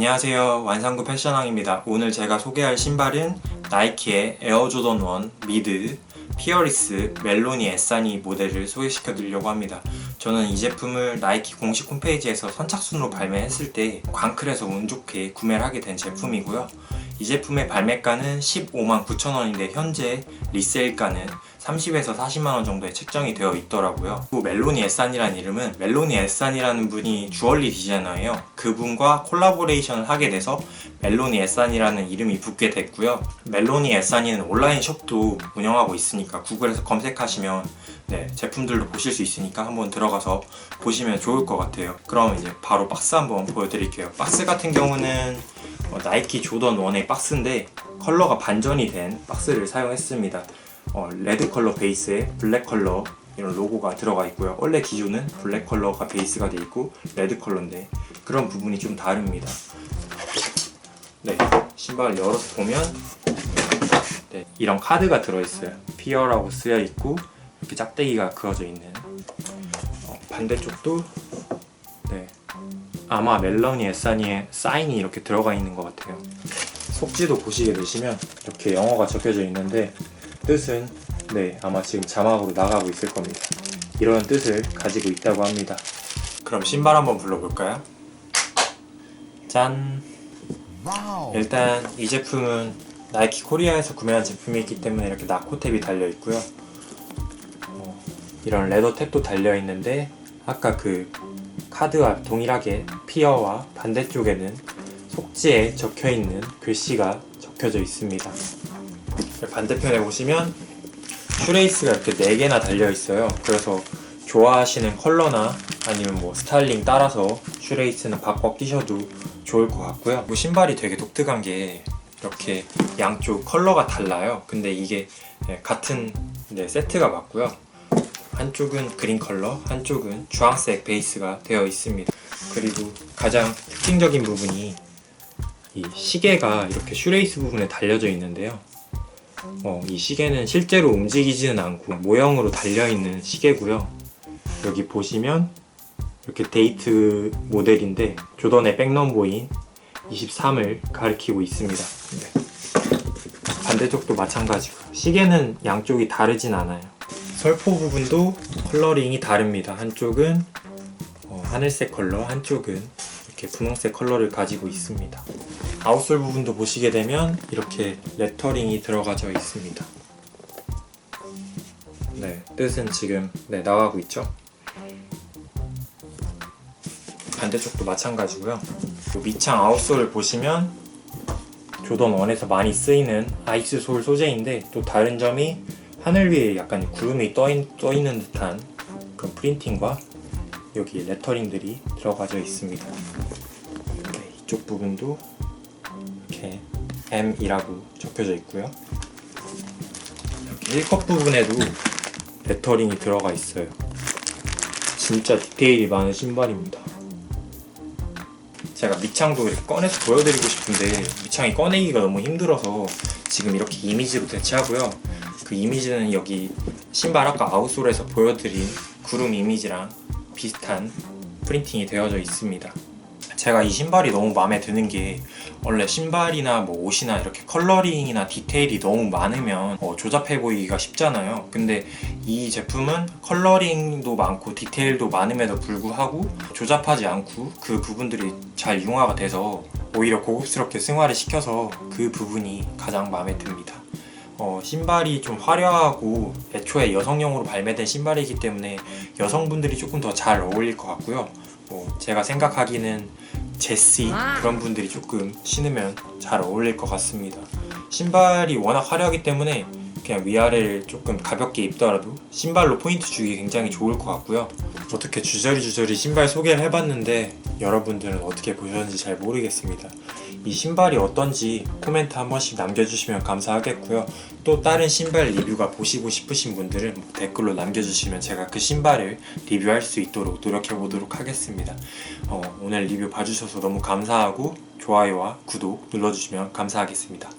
안녕하세요. 완상구 패션왕입니다. 오늘 제가 소개할 신발은 나이키의 에어조던 1 미드 피어리스 멜로니 에사니 모델을 소개시켜 드리려고 합니다. 저는 이 제품을 나이키 공식 홈페이지에서 선착순으로 발매했을 때 광클에서 운 좋게 구매를 하게 된 제품이고요. 이 제품의 발매가는 15만 9천 원인데 현재 리세일가는 30에서 40만 원 정도에 책정이 되어 있더라고요. 그리고 멜로니 에산이라는 이름은 멜로니 에산이라는 분이 주얼리 디자이너예요. 그분과 콜라보레이션을 하게 돼서 멜로니 에산이라는 이름이 붙게 됐고요. 멜로니 에산이는 온라인 숍도 운영하고 있으니까 구글에서 검색하시면 네, 제품들도 보실 수 있으니까 한번 들어가서 보시면 좋을 것 같아요. 그럼 이제 바로 박스 한번 보여드릴게요. 박스 같은 경우는 어, 나이키 조던 1의 박스인데 컬러가 반전이 된 박스를 사용했습니다. 어, 레드 컬러 베이스에 블랙 컬러 이런 로고가 들어가 있고요. 원래 기존은 블랙 컬러가 베이스가 돼 있고 레드 컬러인데 그런 부분이 좀 다릅니다. 네, 신발을 열어서 보면 네, 이런 카드가 들어있어요. 피어라고 쓰여 있고 이렇게 짝대기가 그어져 있는 어, 반대쪽도 네, 아마 멜로니 에사니의 사인이 이렇게 들어가 있는 것 같아요. 속지도 보시게 되시면 이렇게 영어가 적혀져 있는데 뜻은 네 아마 지금 자막으로 나가고 있을 겁니다. 이런 뜻을 가지고 있다고 합니다. 그럼 신발 한번 불러볼까요? 짠. 일단 이 제품은 나이키 코리아에서 구매한 제품이기 때문에 이렇게 나코탭이 달려 있고요. 어, 이런 레더 탭도 달려 있는데 아까 그 카드와 동일하게 피어와 반대쪽에는 속지에 적혀 있는 글씨가 적혀져 있습니다. 반대편에 보시면 슈레이스가 이렇게 4개나 달려 있어요. 그래서 좋아하시는 컬러나 아니면 뭐 스타일링 따라서 슈레이스는 바꿔 끼셔도 좋을 것 같고요. 뭐 신발이 되게 독특한 게 이렇게 양쪽 컬러가 달라요. 근데 이게 네, 같은 네, 세트가 맞고요. 한쪽은 그린 컬러, 한쪽은 주황색 베이스가 되어 있습니다. 그리고 가장 특징적인 부분이 이 시계가 이렇게 슈레이스 부분에 달려져 있는데요. 어, 이 시계는 실제로 움직이지는 않고 모형으로 달려있는 시계고요. 여기 보시면 이렇게 데이트 모델인데 조던의 백넘버인 23을 가리키고 있습니다. 네. 반대쪽도 마찬가지고 시계는 양쪽이 다르진 않아요. 설포 부분도 컬러링이 다릅니다. 한쪽은 어, 하늘색 컬러, 한쪽은 이렇게 분홍색 컬러를 가지고 있습니다. 아웃솔 부분도 보시게 되면 이렇게 레터링이 들어가져 있습니다. 네, 뜻은 지금 네, 나가고 있죠. 반대쪽도 마찬가지고요. 그 밑창 아웃솔을 보시면 조던 1에서 많이 쓰이는 아이스 솔 소재인데 또 다른 점이 하늘 위에 약간 구름이 떠, 있, 떠 있는 듯한 그런 프린팅과 여기 레터링들이 들어가져 있습니다. 네, 이쪽 부분도 이렇게 M이라고 적혀져 있고요. 이렇게 1컷 부분에도 레터링이 들어가 있어요. 진짜 디테일이 많은 신발입니다. 제가 밑창도 이렇게 꺼내서 보여드리고 싶은데 밑창이 꺼내기가 너무 힘들어서 지금 이렇게 이미지로 대체하고요. 그 이미지는 여기 신발 아까 아웃솔에서 보여드린 구름 이미지랑 비슷한 프린팅이 되어져 있습니다. 제가 이 신발이 너무 마음에 드는 게 원래 신발이나 뭐 옷이나 이렇게 컬러링이나 디테일이 너무 많으면 어, 조잡해 보이기가 쉽잖아요. 근데 이 제품은 컬러링도 많고 디테일도 많음에도 불구하고 조잡하지 않고 그 부분들이 잘 융화가 돼서 오히려 고급스럽게 승화를 시켜서 그 부분이 가장 마음에 듭니다. 어, 신발이 좀 화려하고 애초에 여성용으로 발매된 신발이기 때문에 여성분들이 조금 더 잘 어울릴 것 같고요. 뭐 제가 생각하기는 제시 그런 분들이 조금 신으면 잘 어울릴 것 같습니다. 신발이 워낙 화려하기 때문에 그냥 위아래를 조금 가볍게 입더라도 신발로 포인트 주기 굉장히 좋을 것 같고요. 어떻게 주저리주저리 신발 소개를 해봤는데 여러분들은 어떻게 보셨는지 잘 모르겠습니다. 이 신발이 어떤지 코멘트 한 번씩 남겨주시면 감사하겠고요. 또 다른 신발 리뷰가 보시고 싶으신 분들은 댓글로 남겨주시면 제가 그 신발을 리뷰할 수 있도록 노력해 보도록 하겠습니다. 어, 오늘 리뷰 봐주셔서 너무 감사하고 좋아요와 구독 눌러주시면 감사하겠습니다.